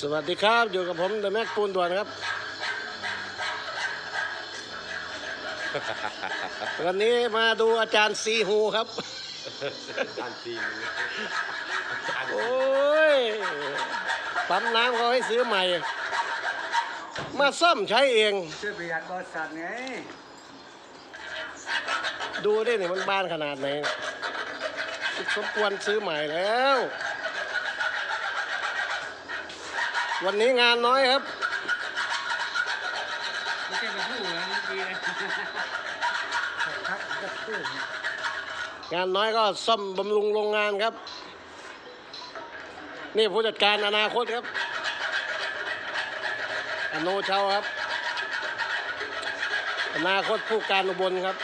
สวัสดีครับ อยู่กับผมเดอะแม็กปูนด่วนครับ วันนี้มาดูอาจารย์ซีฮูครับ อันซีนอันโอ้ย ปั๊มน้ำเขาให้ซื้อใหม่ มาซ่อมใช้เองช่วยประหยัดบริษัทไงดูได้นี่มันบ้านขนาดไหนสมควรซื้อใหม่แล้ว วันนี้งานน้อยครับ ไม่ใช่กระทู้นะเมื่อกี้นะพักกระทู้งานน้อยก็ซ่อมบำรุงโรงงานครับ นี่ผู้จัดการอนาคตครับ อโนเชาครับ อนาคตผู้การอุบลครับ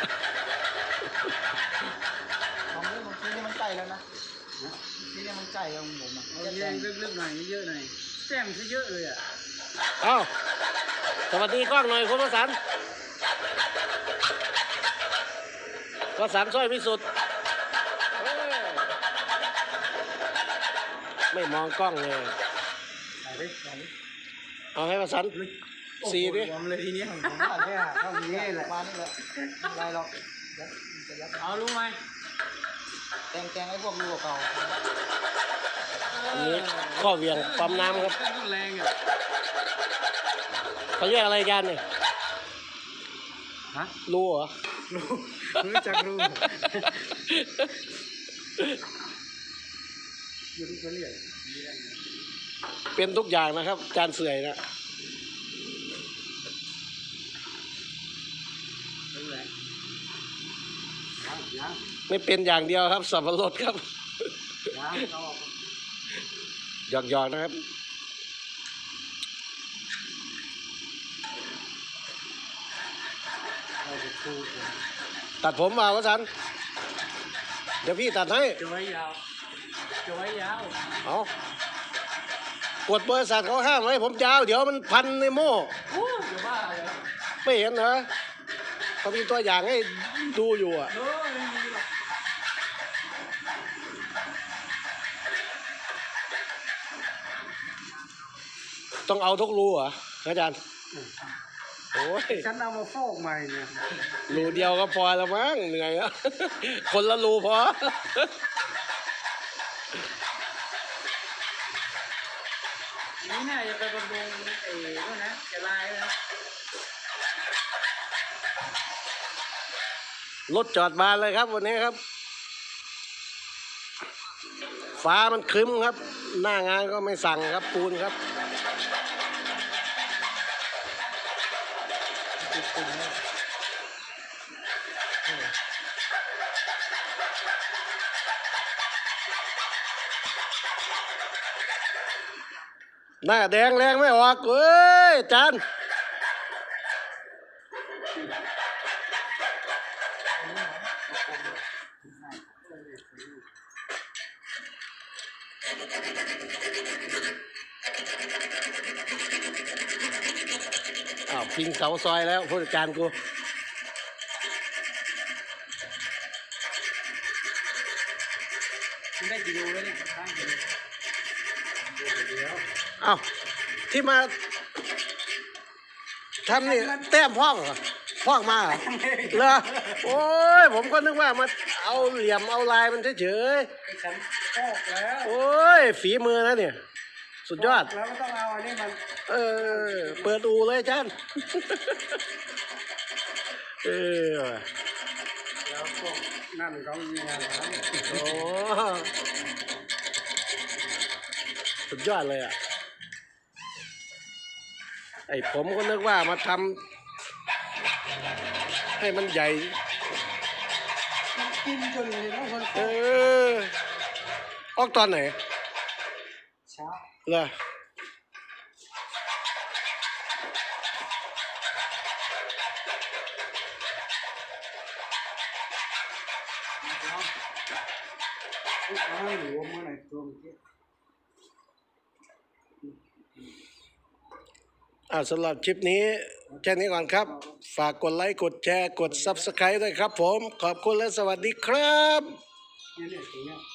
ของนี้บางทีนี่มันใกล้แล้วนะทีนี่มันใกล้แล้วของผมอะเอาเยอะลึกๆหน่อยเยอะๆหน่อยแจ้งซะเยอะเลยอะเอ้าสวัสดีกล้องหน่อยคุณวสันต์วสันต์สร้อยพิสุทธิ์เอ้ยไม่มองกล้องเลย ไหนดิไหนดิเอาให้วสันต์สีดิรวมเลยทีนี้ผมว่าแค่เท่านี้แหละประมาณนี้แหละไม่เป็นไรหรอก เดี๋ยวมันจะยัดเอารู้ไหมแกงแกงไอ้พวกรูเก่าอันนี้ข้อเหวียงปั๊มน้ำครับต้องแรงอะเขาเรียกอะไรกันเนี่ยฮะรู้เหรอรู้รู้จักรู้อยู่ที่เรียกเป็นทุกอย่างนะครับจานเสื่อยนะ ยังยังไม่เป็นอย่างเดียวครับสับปะรดครับยังเอาออกหยอกหยอกๆนะครับเอาไปคูดตัดผมมาวสันต์เดี๋ยวพี่ตัดให้จะไว้ยาวจะไว้ยาวเอากฎบริษัทเขาห้ามไว้ผมยาว เดี๋ยวมันพันในโม่โอ้จะบ้าเลยไม่เห็นเหรอ เขามีตัวอย่างให้ดูอยู่อะโอ้ยไม่มีหรอกต้องเอาทุกรูเหรออาจารย์โอ้ยฉันเอามาฟอกใหม่เนี่ยรูเดียวก็พอแล้วมั้งเหนื่อยอะคนละรูพอนี่น่าจะไปบำรุงเอ๋ด้วยนะจะลายนะ รถจอดบานเลยครับ วันนี้ครับ ฟ้ามันครึ้มครับ หน้างานก็ไม่สั่งครับปูนครับหน้าแดงแรงไม่ออกเว้ยจาน อ้าวพิงเสาซอยแล้วผู้จัดการกูคุณได้กี่โลแล้วเนี่ยตั้งกี่โลเดี๋ยวอ้าวที่มาทำนี่แต้มพ่องเหรอพ่องมาเหรอเหรอโอ้ยผมก็นึกว่ามาเอาเหลี่ยมเอาลายมันเฉยไอ้ฉันฟอกแล้วๆโอ้ยฝีมือนะเนี่ย สุดยอด แล้วก็ต้องเอาอันนี้มันเออ เปิดอูเลยอาจารย์เออแล้วพวกนั่นเขามีงานทำโอ้สุดยอดเลยอะ ไอ้ผมก็นึกว่ามาทำให้มันใหญ่กินจนเลยนะคนเออ ออกตอนไหน เหรอเอาให้หนูเมื่อไหร่ตัวเมื่อกี้อ่าสำหรับคลิปนี้แค่นี้ก่อนครับ ฝากกดไลค์ กดแชร์ กด Subscribe ด้วยครับผม ขอบคุณและสวัสดีครับ เนี่ยเนี่ยตรงเนี้ย